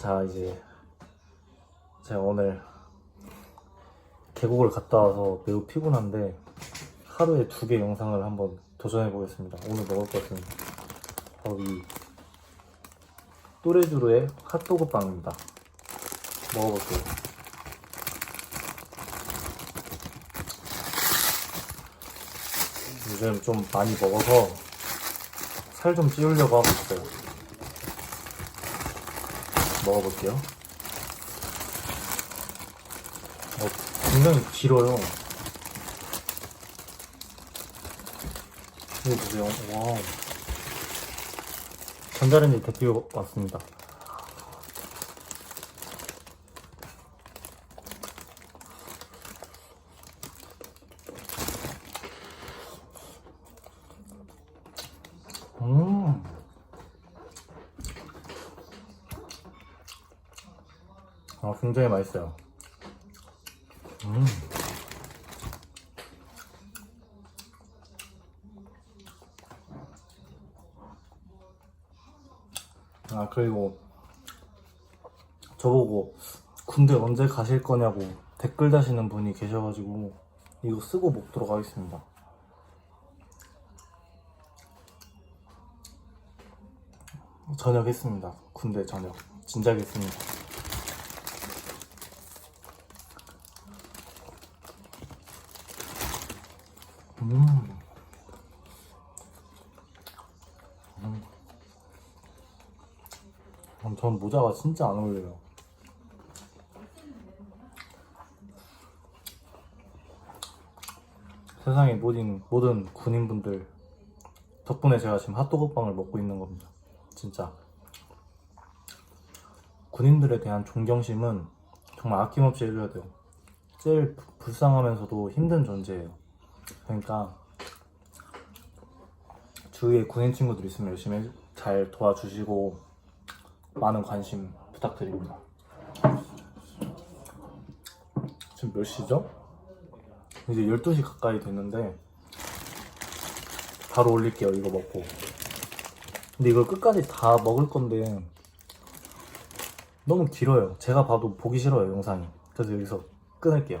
자 이제 제가 오늘 계곡을 갔다 와서 매우 피곤한데 하루에 두 개 영상을 한번 도전해 보겠습니다. 오늘 먹을 것은 바로 이 또레주르의 핫도그 빵입니다. 먹어볼게요. 요즘 좀 많이 먹어서 살 좀 찌우려고 하고 있어요. 먹어볼게요. 어, 굉장히 길어요. 이거 보세요. 와. 전자레인지 데피고 왔습니다. 음. 아, 굉장히 맛있어요. 음. 아, 그리고 저보고 군대 언제 가실 거냐고 댓글 다시는 분이 계셔가지고 이거 쓰고 먹도록 하겠습니다. 저녁 했습니다. 군대 저녁. 진작 했습니다. 음. 음. 음, 전 모자가 진짜 안 어울려요. 세상의 모든, 모든 군인분들 덕분에 제가 지금 핫도그빵을 먹고 있는 겁니다. 진짜. 군인들에 대한 존경심은 정말 아낌없이 해줘야 돼요. 제일 부- 불쌍하면서도 힘든 존재예요. 그러니까 주위에 군인 친구들 있으면 열심히 해- 잘 도와주시고 많은 관심 부탁드립니다. 지금 몇 시죠? 이제 12시 가까이 됐는데 바로 올릴게요 이거 먹고 근데 이걸 끝까지 다 먹을 건데 너무 길어요 제가 봐도 보기 싫어요 영상이 그래서 여기서 끊을게요